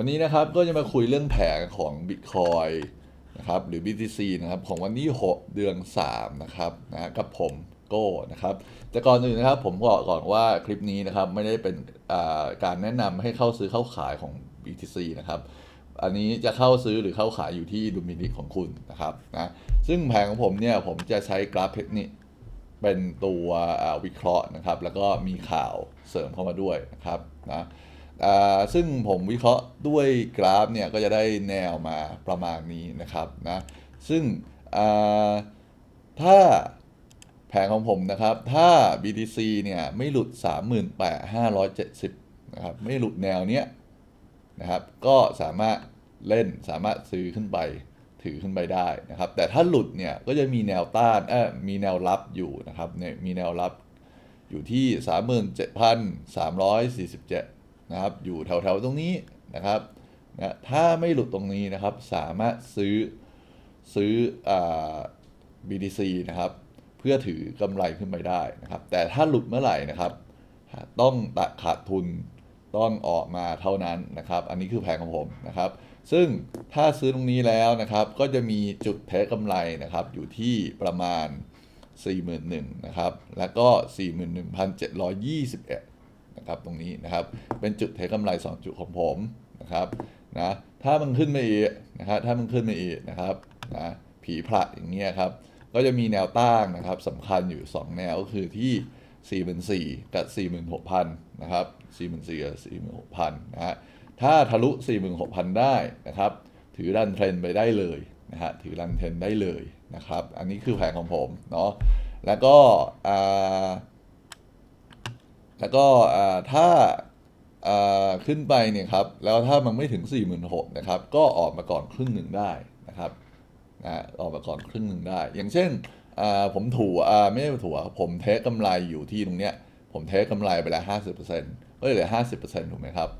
วันนี้นะครับก็จะมาคุยเรื่องแผนของ Bitcoin นะครับหรือ BTC นะครับของวันที่6เดือน3นะครับนะกับผมโก้นะครับแต่ก่อนอื่นนะครับผมบอกก่อนว่าคลิปนี้นะครับไม่ได้เป็นอ่าการแนะนำให้เข้าซื้อเข้าขายของ BTC นะครับอันนี้จะเข้าซื้อหรือเข้าขายอยู่ที่ดุลพินิของคุณนะครับนะซึ่งแผนของผมเนี่ยผมจะใช้กราฟเทคนิคเป็นตัววิเคราะห์นะครับ แล้วก็มีข่าวเสริมเข้ามาด้วยนะครับนะ ซึ่งผมวิเคราะห์ด้วยกราฟเนี่ยก็จะได้แนวมาประมาณนี้นะครับนะซึ่งถ้าแผนของผมนะครับ ถ้า BTC เนี่ยไม่หลุด 38,570นะครับไม่หลุดแนวเนี้ยนะครับก็สามารถเล่นสามารถซื้อขึ้นไปถือขึ้นไปได้นะครับ แต่ถ้าหลุดเนี่ยก็จะมีแนวต้านเออมีแนวรับอยู่นะครับเนี่ยมีแนวรับอยู่ที่ 37,347 นะครับอยู่แถวๆตรงนี้นะครับนะถ้าไม่หลุดตรงนี้นะครับสามารถซื้อซื้ออ่า BTC นะครับเพื่อถือกำไรขึ้นไปได้นะครับ แต่ถ้าหลุดเมื่อไหร่นะครับ ต้องตัดขาดทุนต้องออกมาเท่านั้นนะครับ อันนี้คือแผนของผมนะครับ ซึ่งถ้าซื้อตรงนี้แล้วนะครับ ก็จะมีจุดเทคกำไรนะครับ อยู่ที่ประมาณ 41,000นะครับ แล้วก็ 41,721 นะครับตรงนี้นะครับเป็นจุดเทคกำไร 2 จุดของผมนะครับนะถ้ามันขึ้นมาอีกนะครับถ้ามันขึ้นมาอีกนะครับนะผีพระอย่างเงี้ยครับก็จะมีแนวต้านนะครับสำคัญอยู่ 2 แนวก็คือที่ 44,000 กับ 46,000 นะครับ 44,000 กับ 46,000 นะฮะถ้าทะลุ 46,000 ได้นะครับ ถือรันเทรนไปได้เลยนะฮะถือรันเทรนได้เลยนะครับ อันนี้คือแผนของผมเนาะแล้วก็อ่า แล้วก็ถ้าขึ้นไปเนี่ยครับแล้วถ้ามันไม่ถึง 46,000นะครับก็ออกมาก่อนครึ่งหนึ่งได้นะครับนะออกมาก่อนครึ่งหนึ่งได้ อย่างเช่นผมถูอ่าไม่ใช่ถูผมเทคกำไรอยู่ที่ตรงเนี้ยผมเทคกำไรไปแล้วห้าสิบเปอร์เซ็นต์ก็เหลือห้าสิบเปอร์เซ็นต์ถูกไหมครับ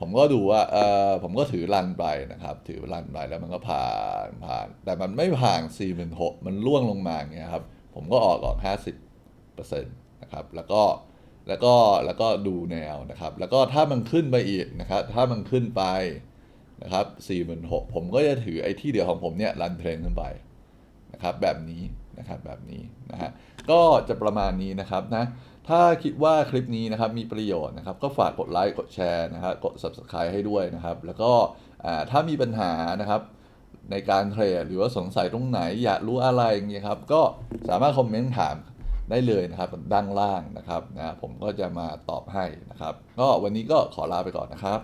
ผมก็ดูว่าเออผมก็ถือรันไปนะครับ ถือรันไปแล้วมันก็ผ่านผ่าน แต่มันไม่ผ่าน4 6 0 0 0มันล่วงลงมาอย่างเงี้ยครับ ผมก็ออกก่อน50เปอร์เซ็นต์นะครับ แล้วก็ แล้วก็แล้วก็ดูแนวนะครับ แล้วก็ถ้ามันขึ้นไปอีกนะครับ ถ้ามันขึ้นไปนะครับ46,000ผมก็จะถือไอ้ที่เดียวของผมเนี่ยรันเทรนขึ้นไปนะครับแบบนี้นะครับแบบนี้นะฮะก็จะประมาณนี้นะครับนะถ้าคิดว่าคลิปนี้นะครับมีประโยชน์นะครับ ก็ฝากกดไลค์กดแชร์นะครับกด subscribe ให้ด้วยนะครับ แล้วก็อ่าถ้ามีปัญหานะครับในการเทรดหรือว่าสงสัยตรงไหนอยากรู้อะไรอย่างเงี้ยครับก็สามารถคอมเมนต์ถาม ได้เลยนะครับด้านล่างนะครับนะผมก็จะมาตอบให้นะครับ ก็วันนี้ก็ขอลาไปก่อนนะครับ